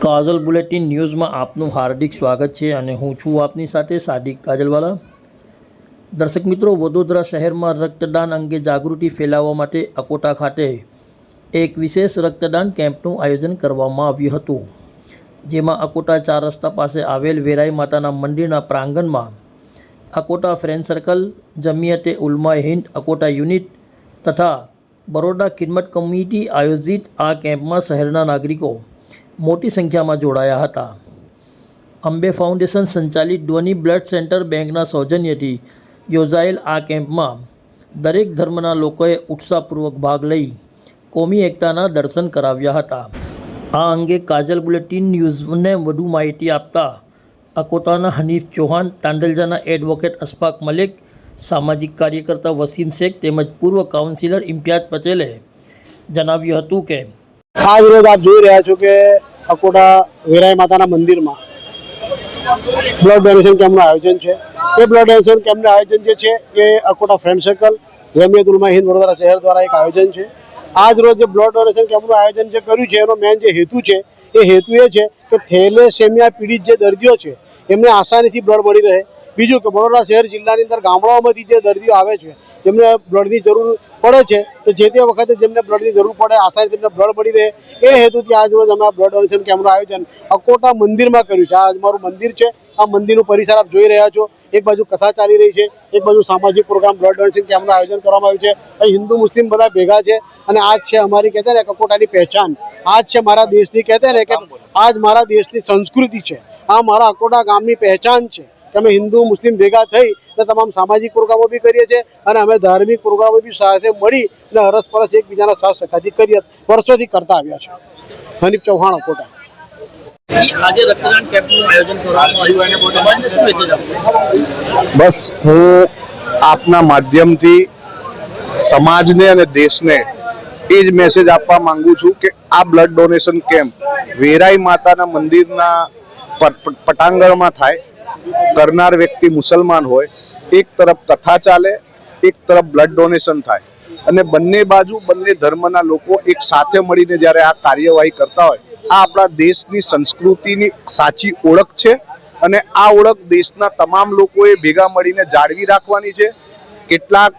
કાજલ bulletin ન્યૂઝમાં આપનું હાર્દિક સ્વાગત છે અને હું છું આપની સાથે સાદિક કાજલવાલા. દર્શક મિત્રો, વડોદરા શહેરમાં રક્તદાન અંગે જાગૃતિ ફેલાવવા માટે અકોટા ખાતે એક વિશેષ રક્તદાન કેમ્પનું આયોજન કરવામાં આવ્યું હતું. જેમાં અકોટા ચાર રસ્તા પાસે આવેલ વેરાઈ માતાના મંદિરના પ્રાંગણમાં Akota friend circle, Jamiat Ulama Hind, Akota unit તથા બરોડા ખિદમત કમિટી આયોજિત આ કેમ્પમાં શહેરના નાગરિકો મોટી સંખ્યામાં જોડાયા હતા. અંબે ફાઉન્ડેશન સંચાલિત ધ્વની બ્લડ સેન્ટર બેંકના સૌજન્યથી યોજાયેલ આ કેમ્પમાં દરેક ધર્મના લોકોએ ઉત્સાહપૂર્વક ભાગ લઈ કોમી એકતાના દર્શન કરાવ્યા હતા. આ અંગે કાજલ બુલેટિન ન્યૂઝને વધુ માહિતી આપતા અકોતાના હનીફ ચૌહાણ, તાંડલજાના એડવોકેટ અશફાક મલિક, સામાજિક કાર્યકર્તા વસીમ શેખ તેમજ પૂર્વ કાઉન્સિલર ઇમ્તિયાઝ પટેલે જણાવ્યું હતું કે આજ રોજ આપ જોઈ રહ્યા છો કે અકોટા વેરાઈ માતાના મંદિરમાં. બ્લડ ડોનેશન કેમ્પનું આયોજન છે. એ બ્લડ ડોનેશન કેમ્પનું આયોજન જે છે એ અકોટા ફ્રેન્ડ સર્કલ જમિયત ઉલમા હિન્દ વડોદરા શહેર દ્વારા એક આયોજન છે. આજ રોજ જે બ્લડ ડોનેશન કેમ્પનું આયોજન જે કર્યું છે, એનો મેન જે હેતુ છે, એ હેતુ એ છે કે થેલેસેમિયા પીડિત જે દર્દીઓ છે, એમને આસાનીથી બ્લડ મળી રહે. બીજું કે વડોદરા શહેર જિલ્લાની અંદર ગામડાઓમાંથી જે દર્દીઓ આવે છે જેમને બ્લડની જરૂર પડે છે તો જે તે વખતે જેમને બ્લડની જરૂર પડે આસાનીથી તેમને બ્લડ મળી રહે. એ હેતુથી આજ રોજ અમે આ બ્લડ ડોનેશન કેમ્પનું આયોજન અકોટા મંદિરમાં કર્યું છે. આ મારું મંદિર છે. આ મંદિરનું પરિસર આપ જોઈ રહ્યા છો. એક બાજુ કથા ચાલી રહી છે એક બાજુ સામાજિક પ્રોગ્રામ બ્લડ ડોનેશન કેમ્પનું આયોજન કરવામાં આવ્યું છે. અહીં હિન્દુ મુસ્લિમ બધા ભેગા છે અને આજ છે અમારી કહેતા ને અકોટાની પહેચાન. આજ છે મારા દેશની કહેતા ને કે આજ મારા દેશની સંસ્કૃતિ છે. આ મારા અકોટા ગામની પહેચાન છે. કે અમે હિન્દુ મુસ્લિમ ભેગા થઈ અને તમામ સામાજિક પ્રોગ્રામો બી કરીએ છીએ અને અમે ધાર્મિક પ્રોગ્રામો બી સાથે મળી અને અરસપરસ એકબીજાના સાથ સખાથી કરીએ વર્ષોથી કરતા આવ્યા છે. હનીફ ચૌહાણ કોટા. આજે રક્તદાન કેમ્પનું આયોજન કરવામાં આવ્યું અને સમાજને શું મેસેજ આપશો? બસ હું આપના માધ્યમથી સમાજને અને દેશને એ જ મેસેજ આપવા માંગુ છું કે આ બ્લડ ડોનેશન કેમ્પ વેરાઈ માતાના મંદિરના પટાંગણમાં થાય. કરનાર વ્યક્તિ મુસલમાન હોય, એક તરફ કથા ચાલે, એક તરફ બ્લડ ડોનેશન થાય. અને બંને બાજુ, બંને ધર્મના લોકો એક સાથે મળીને જ્યારે આ કાર્યવાહી કરતા હોય, આ આપણા દેશની સંસ્કૃતિની સાચી ઓળખ છે અને આ ઓળખ દેશના તમામ લોકોએ ભેગા મળીને જાળવી રાખવાની છે. કેટલાક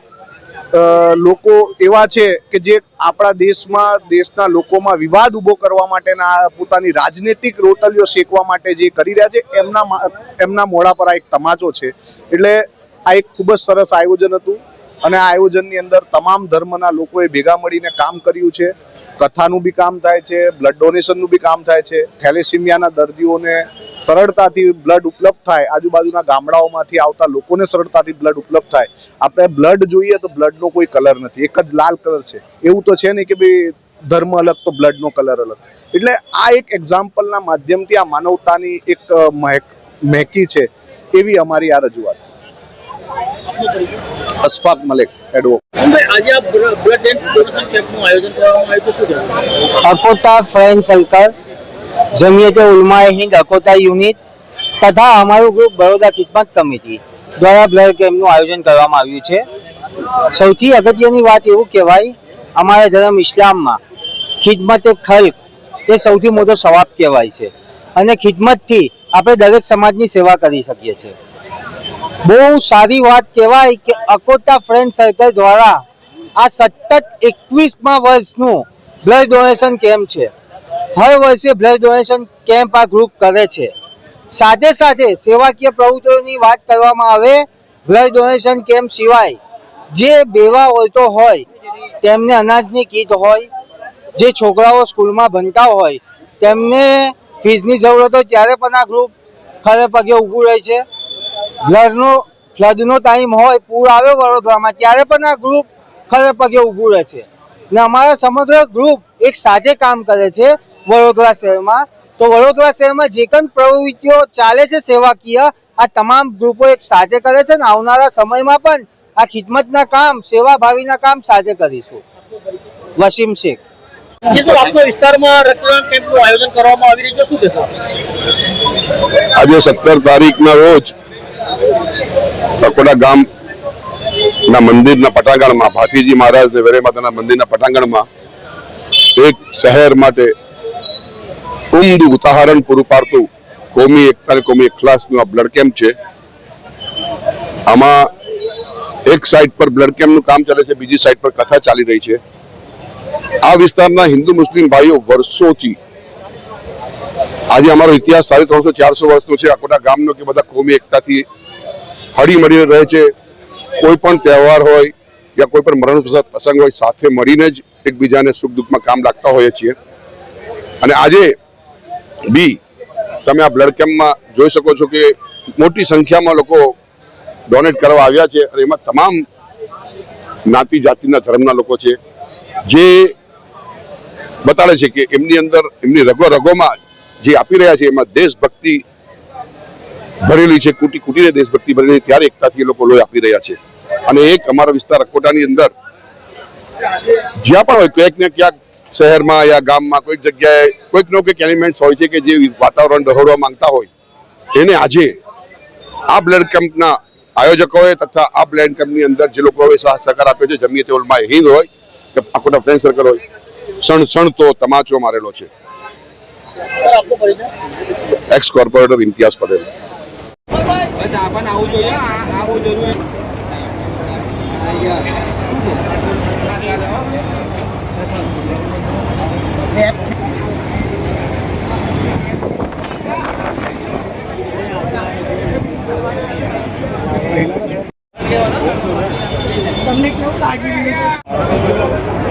લોકો એવા છે કે જે આપણા દેશમાં, દેશના લોકોમાં વિવાદ ઊભો કરવા માટેના પોતાની રાજનૈતિક રોટલીઓ શેકવા માટે જે કરી રહ્યા છે, એમના એમના મોઢા પર આ એક તમાચો છે. એટલે આ એક ખૂબ જ સરસ આયોજન હતું અને આ આયોજનની અંદર તમામ ધર્મના લોકોએ ભેગા મળીને કામ કર્યું છે. કથાનું બી કામ થાય છે બ્લડ ડોનેશનનું બી કામ થાય છે. થેલેસીમિયાના દર્દીઓને સરળતાથી બ્લડ ઉપલબ્ધ થાય આજુબાજુના ગામડાઓમાંથી આવતા લોકોને સરળતાથી બ્લડ ઉપલબ્ધ થાય. આપણે બ્લડ જોઈએ તો બ્લડનો કોઈ કલર નથી એક જ લાલ કલર છે. એવું તો છે નહીં કે ભાઈ ધર્મ અલગ તો બ્લડનો કલર અલગ. એટલે આ એક એક્ઝામ્પલના માધ્યમથી આ માનવતાની એક મહેક- મહેકી છે એવી અમારી આ રજૂઆત છે. અશફાક મલિક એડવોકેટ આજે આ બ્લડ ડોનેશન કેમ્પનું આયોજન કરવામાં આવ્યું તો શું કહેશો Akota friend circle Jamiat Ulama Hind Akota unit તથા અમારું ગ્રુપ બરોડા ખિદમત કમિટી દ્વારા બ્લડ કેમ્પનું આયોજન કરવામાં આવ્યું છે. સૌથી અગત્યની વાત એવું કહેવાય, અમારા ધર્મ ઇસ્લામમાં ખિદમત એ ખલ્ક એ સૌથી મોટો સવાબ કહેવાય છે અને ખિદમતથી આપણે દરેક સમાજની સેવા કરી શકીએ છીએ. બહુ સારી વાત કહેવાય કે અકોટા ફ્રેન્ડ સર્કલ દ્વારા આ સતત એકવીસમા વર્ષનું બ્લડ ડોનેશન કેમ્પ છે. હર વર્ષે બ્લડ ડોનેશન કેમ્પ આ ગ્રુપ કરે છે. સાથે સાથે સેવાકીય પ્રવૃત્તિઓની વાત કરવામાં આવે, બ્લડ ડોનેશન કેમ્પ સિવાય જે બેવા ઓળતો હોય, તેમને અનાજની કીટ હોય, જે છોકરાઓ સ્કૂલમાં ભણતા હોય, તેમને ફીસની જરૂરત હોય ત્યારે પણ આ ગ્રુપ ખરે પગે ઊભું રહે છે. બ્લડનો ફ્લડનો ટાઈમ હોય, પૂર આવ્યો વડોદરામાં, ત્યારે પણ આ ગ્રુપ ખરે પગે ઊભું રહે છે. ને અમારા સમગ્ર ગ્રુપ એક સાથે કામ કરે છે વડોદરા શહેરમાં. તો વડોદરા શહેરમાં જે કંઈ પ્રવૃત્તિઓ ચાલે છે સેવાકીય આ તમામ ગ્રુપો એક સાથે કરે છે ને આવનારા સમયમાં પણ આ ખિદમતના કામ સેવાભાવીના કામ સાથે કરીશું. વસીમ શેખ. જે શું આપના વિસ્તારમાં રક્તદાન કેમ્પનું આયોજન કરવામાં આવી રહ્યું છે. શું કહેશો આજે સત્તર તારીખના રોજ અકોડા ગામ ના મંદિરના પટાંગણમાં, ભાથીજી મહારાજ વેરે માતાના મંદિરના પટાંગણમાં એક શહેર માટે ઉમદું ઉદાહરણ પૂરું પાડતું. કોમી એકતા અને કોમી એકલાસનું આ બ્લડ કેમ્પ છે. આમાં એક સાઈડ પર બ્લડ કેમ્પનું કામ ચાલે છે, બીજી સાઈડ પર કથા ચાલી રહી છે. આ વિસ્તારના હિન્દુ મુસ્લિમ ભાઈઓ વર્ષોથી આજે અમારો ઇતિહાસ સાડી ત્રણસો ચારસો વર્ષનો છે. અકોટા ગામનો કે બધા કોમી એકતાથી હળી મળીને રહે છે. કોઈ પણ તહેવાર હોય યા કોઈ પણ મરણ પ્રસંગ હોય, સાથે મળીને જ એકબીજાને સુખ દુઃખમાં કામ લાગતા હોઈએ છીએ. અને આજે બી તમે આ બ્લડ કેમ્પમાં જોઈ શકો છો કે મોટી સંખ્યામાં લોકો ડોનેટ કરવા આવ્યા છે અને એમાં તમામ જ્ઞાતિ જાતિના ધર્મના લોકો છે. જે બતાડે છે કે એમની અંદર એમની રગો રગોમાં જે આપી રહ્યા છે એમાં દેશભક્તિ ભરેલી છે કુટી કુટીને દેશભક્તિ ભરેલી ત્યારે એકતાથી એ લોકો લોહી આપી રહ્યા છે. અને એક અમારો વિસ્તાર અકોટાની અંદર જ્યાં પણ હોય ક્યાંક ને ક્યાંક શહેરમાં યા ગામમાં કોઈક જગ્યાએ કોઈક નો કોઈક એલિમેન્ટ્સ હોય છે કે જે વાતાવરણ ડહોળવા માંગતા હોય એને આજે આ બ્લડ કેમ્પના આયોજકોએ તથા આ બ્લડ કેમ્પની અંદર જે લોકો હવે સહકાર આપ્યો છે જમીયતે ઓલમાં હિંદ હોય કે આખોટા ફ્રેન્ડ સર્કલ હોય સણ સણ તો તમાચો મારેલો છે. Ex corporator Imtiaz Patel. berapa nak ujo ya? Nak ujo dulu. Ayo. Yep. Hãy subscribe cho kênh Ghiền Mì Gõ Để không